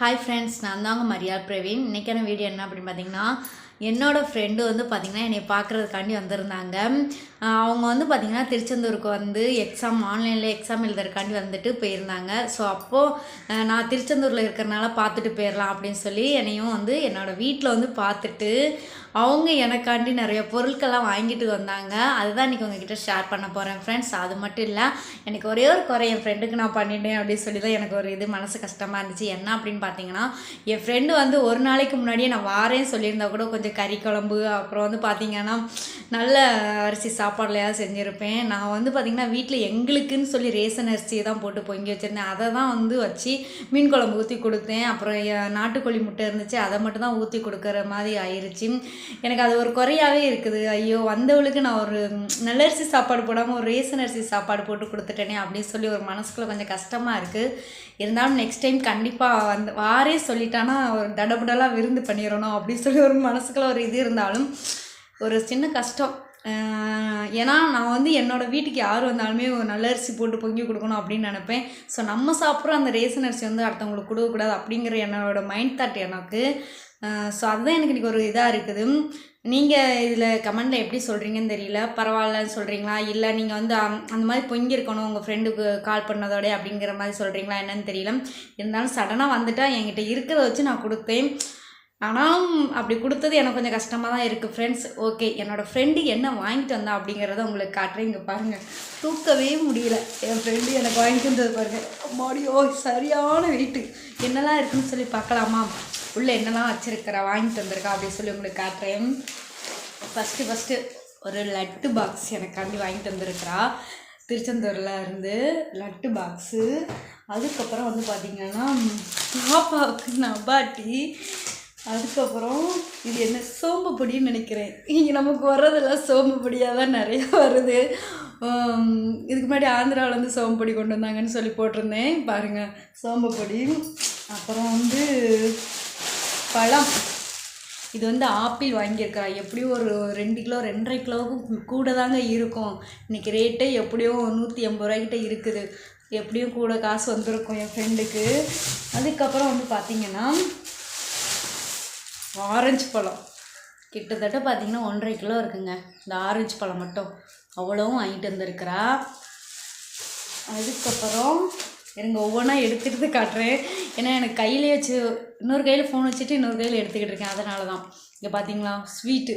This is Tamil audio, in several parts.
ஹாய் ஃப்ரெண்ட்ஸ் நான் தாங்க மரியாள் பிரவீன். இன்றைக்கான வீடியோ என்ன அப்படின்னு பார்த்தீங்கன்னா என்னோடய ஃப்ரெண்டு வந்து பார்த்திங்கன்னா என்னை பார்க்குறதுக்காண்டி வந்திருந்தாங்க. அவங்க வந்து பார்த்திங்கன்னா திருச்செந்தூருக்கு வந்து எக்ஸாம் ஆன்லைனில் எக்ஸாம் எழுதுறக்காண்டி வந்துட்டு போயிருந்தாங்க. ஸோ அப்போது நான் திருச்செந்தூரில் இருக்கிறனால பார்த்துட்டு போயிடலாம் அப்படின்னு சொல்லி என்னையும் வந்து என்னோடய வீட்டில் வந்து பார்த்துட்டு அவங்க எனக்காண்டி நிறைய பொருட்கள்லாம் வாங்கிட்டு வந்தாங்க. அதுதான் இன்றைக்கி உங்ககிட்ட ஷேர் பண்ண போகிறேன் ஃப்ரெண்ட்ஸ் அது மட்டும் இல்லை எனக்கு ஒரே ஒரு குறை என் ஃப்ரெண்டுக்கு நான் பண்ணிட்டேன் அப்படின்னு சொல்லி தான் எனக்கு ஒரு இது மனசு கஷ்டமாக இருந்துச்சு. என்ன அப்படின்னு பார்த்தீங்கன்னா என் ஃப்ரெண்டு வந்து ஒரு நாளைக்கு முன்னாடியே நான் வாரேன்னு சொல்லியிருந்தா கூட கொஞ்சம் கறி குழம்பு அப்புறம் வந்து பார்த்திங்கன்னா நல்ல அரிசி சாப்பாடுலையாவது செஞ்சுருப்பேன். நான் வந்து பார்த்திங்கன்னா வீட்டில் எங்களுக்குன்னு சொல்லி ரேசன் அரிசியை தான் போட்டு பொங்கி வச்சுருந்தேன். அதை தான் வந்து வச்சு மீன் குழம்பு ஊற்றி கொடுத்தேன். அப்புறம் நாட்டுக்கோழி முட்டை இருந்துச்சு. அதை மட்டும் தான் ஊற்றி கொடுக்குற மாதிரி ஆயிடுச்சு எனக்கு அது ஒரு குறையாகவே இருக்குது. ஐயோ வந்தவளுக்கு நான் ஒரு நல்லரிசி சாப்பாடு போடாமல் ஒரு ரேசன் அரிசி சாப்பாடு போட்டு கொடுத்துட்டேனே அப்படின்னு சொல்லி ஒரு மனசுக்குள்ளே கொஞ்சம் கஷ்டமாக இருக்குது இருந்தாலும் நெக்ஸ்ட் டைம் கண்டிப்பாக வந்து வாரே சொல்லிட்டானா ஒரு தடபுடலாக விருந்து பண்ணிடணும் அப்படின்னு சொல்லி ஒரு மனசுக்குள்ள ஒரு இது இருந்தாலும் ஒரு சின்ன கஷ்டம். ஏன்னா நான் வந்து என்னோடய வீட்டுக்கு யார் வந்தாலுமே ஒரு நல்ல அரிசி போட்டு பொங்கி கொடுக்கணும் அப்படின்னு நினைப்பேன். ஸோ நம்ம சாப்பிட்ற அந்த ரேசன் அரிசி வந்து அடுத்தவங்களுக்கு கொடுக்கக்கூடாது அப்படிங்கிற என்னோடய மைண்ட் தாட் எனக்கு. ஸோ அதுதான் எனக்கு இன்றைக்கி ஒரு இதாக இருக்குது. நீங்கள் இதில் கமெண்டில் எப்படி சொல்கிறீங்கன்னு தெரியல. பரவாயில்லன்னு சொல்கிறீங்களா இல்லை நீங்கள் வந்து அந்த மாதிரி பொங்கியிருக்கணும் உங்கள் ஃப்ரெண்டுக்கு கால் பண்ணதோட அப்படிங்கிற மாதிரி சொல்கிறீங்களா என்னன்னு தெரியல. இருந்தாலும் சடனாக வந்துட்டால் என்கிட்ட இருக்கிறத வச்சு நான் கொடுத்தேன் ஆனால் அப்படி கொடுத்தது எனக்கு கொஞ்சம் கஷ்டமாக தான் இருக்குது ஃப்ரெண்ட்ஸ் ஓகே என்னோடய ஃப்ரெண்டு என்ன வாங்கிட்டு வந்தா அப்படிங்கிறத உங்களுக்கு காட்டுறேன். இங்கே பாருங்கள் தூக்கவே முடியல. என் ஃப்ரெண்டு எனக்கு வாங்கிட்டு வந்தது பாருங்கள் மாடியோ சரியான வெயிட்டு என்னெல்லாம் இருக்குன்னு சொல்லி பார்க்கலாமா? உள்ளே என்னெல்லாம் வச்சுருக்கிறா வாங்கிட்டு வந்திருக்கா அப்படின்னு சொல்லி உங்களுக்கு காட்டுறேன். ஃபஸ்ட்டு ஃபஸ்ட்டு ஒரு லட்டு பாக்ஸ் எனக்காண்டி வாங்கிட்டு வந்திருக்கிறா. திருச்செந்தூரில் இருந்து லட்டு பாக்ஸு அதுக்கப்புறம் வந்து பார்த்திங்கன்னா பாப்பாவுக்கு நபாட்டி அதுக்கப்புறம் இது என்ன சோம்பு பொடின்னு நினைக்கிறேன். இங்கே நமக்கு வர்றதெல்லாம் சோம்பு பொடியாக தான் நிறையா வருது. இதுக்கு முன்னாடி ஆந்திராவிலேருந்து சோம்பு பொடி கொண்டு வந்தாங்கன்னு சொல்லி போட்டிருந்தேன். பாருங்கள் சோம்பு பொடி. அப்புறம் வந்து பழம். இது வந்து ஆப்பிள் வாங்கியிருக்கா. எப்படியும் ஒரு ரெண்டு கிலோ ரெண்டரை கிலோவுக்கும் கூட தாங்க இருக்கும். இன்றைக்கி ரேட்டே எப்படியும் நூற்றி எண்பது ரூபாய்க்கிட்ட இருக்குது. எப்படியும் கூட காசு வந்திருக்கும் என் ஃப்ரெண்டுக்கு அதுக்கப்புறம் வந்து பார்த்திங்கன்னா ஆரஞ்சு பழம். கிட்டத்தட்ட பார்த்தீங்கன்னா ஒன்றரை கிலோ இருக்குங்க. இந்த ஆரஞ்சு பழம் மட்டும். அவ்வளவும் வாங்கிட்டு வந்திருக்கிறா. அதுக்கப்புறம் எனக்கு ஒவ்வொன்றா எடுத்துகிட்டு காட்டுறேன். ஏன்னா எனக்கு கையிலே வச்சு இன்னொரு கையில் ஃபோன் வச்சுட்டு இன்னொரு கையில் எடுத்துக்கிட்டு இருக்கேன். அதனால தான் இங்கே பார்த்தீங்களா ஸ்வீட்டு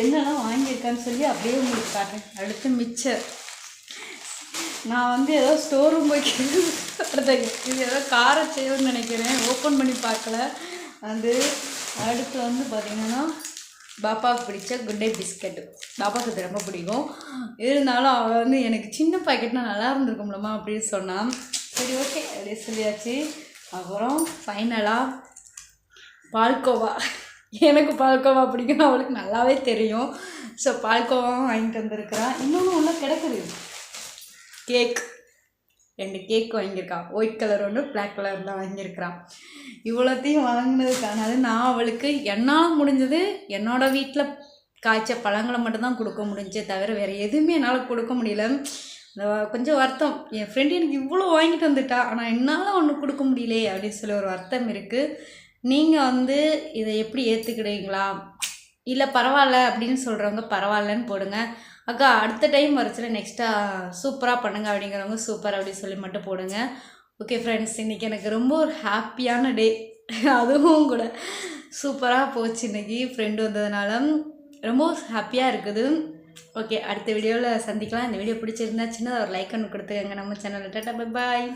என்னெல்லாம் வாங்கியிருக்கான்னு சொல்லி அப்படியே உங்களுக்கு காட்டுறேன். அடுத்து மிச்சர் நான் வந்து ஏதோ ஸ்டோர் ரூம் போய் இது ஏதோ காரை செய்யணும்னு நினைக்கிறேன். ஓப்பன் பண்ணி பார்க்கல. அது அடுத்து வந்து பார்த்திங்கன்னா பாப்பாவுக்கு பிடிச்ச குட் டே பிஸ்கட்டு பாப்பாவுக்கு இது ரொம்ப பிடிக்கும். இருந்தாலும் அவள் வந்து எனக்கு சின்ன பாக்கெட்னா நல்லா இருந்திருக்கும்லம்மா அப்படின்னு சொன்னான் சரி ஓகே அப்படியே சொல்லியாச்சு. அப்புறம் ஃபைனலாக பால்கோவா. எனக்கு பால்கோவா பிடிக்கும். அவளுக்கு நல்லாவே தெரியும். ஸோ பால்கோவாவும் வாங்கிட்டு வந்திருக்கிறான் இன்னொன்று உள்ள கிடக்குது. கேக் ரெண்டு கேக் வாங்கியிருக்கான். ஒயிட் கலர் ஒன்று பிளாக் கலரில் வாங்கியிருக்கிறான். இவ்வளோத்தையும் வாங்கினதுக்கானது நான் அவளுக்கு என்னால் முடிஞ்சது என்னோட வீட்டில் காய்ச்ச பழங்களை மட்டும்தான் கொடுக்க முடிஞ்சே தவிர வேறு எதுவுமே என்னால் கொடுக்க முடியல. இந்த கொஞ்சம் வருத்தம். என் ஃப்ரெண்டு எனக்கு இவ்வளோ வாங்கிட்டு வந்துட்டா ஆனால் என்னால் ஒன்று கொடுக்க முடியலையே அப்படின்னு சொல்லி ஒரு வருத்தம் இருக்குது நீங்கள் வந்து இதை எப்படி ஏற்றுக்கிறீங்களா இல்லை பரவாயில்ல அப்படின்னு சொல்கிறவங்க பரவாயில்லன்னு போடுங்க. அக்கா அடுத்த டைம் வரச்சுல நெக்ஸ்ட்டாக சூப்பராக பண்ணுங்க அப்படிங்கிறவங்க சூப்பர் அப்படின்னு சொல்லி மட்டும் போடுங்க. ஓகே ஃப்ரெண்ட்ஸ் இன்றைக்கி எனக்கு ரொம்ப ஒரு ஹாப்பியான டே அதுவும் கூட சூப்பராக போச்சு இன்றைக்கி ஃப்ரெண்டு வந்ததுனால ரொம்ப ஹாப்பியாக இருக்குது. ஓகே அடுத்த வீடியோவில் சந்திக்கலாம். இந்த வீடியோ பிடிச்சிருந்தா சின்னதாக ஒரு லைக் ஒன்று கொடுத்துக்கங்க நம்ம சேனலில் டாட்டா பை பாய்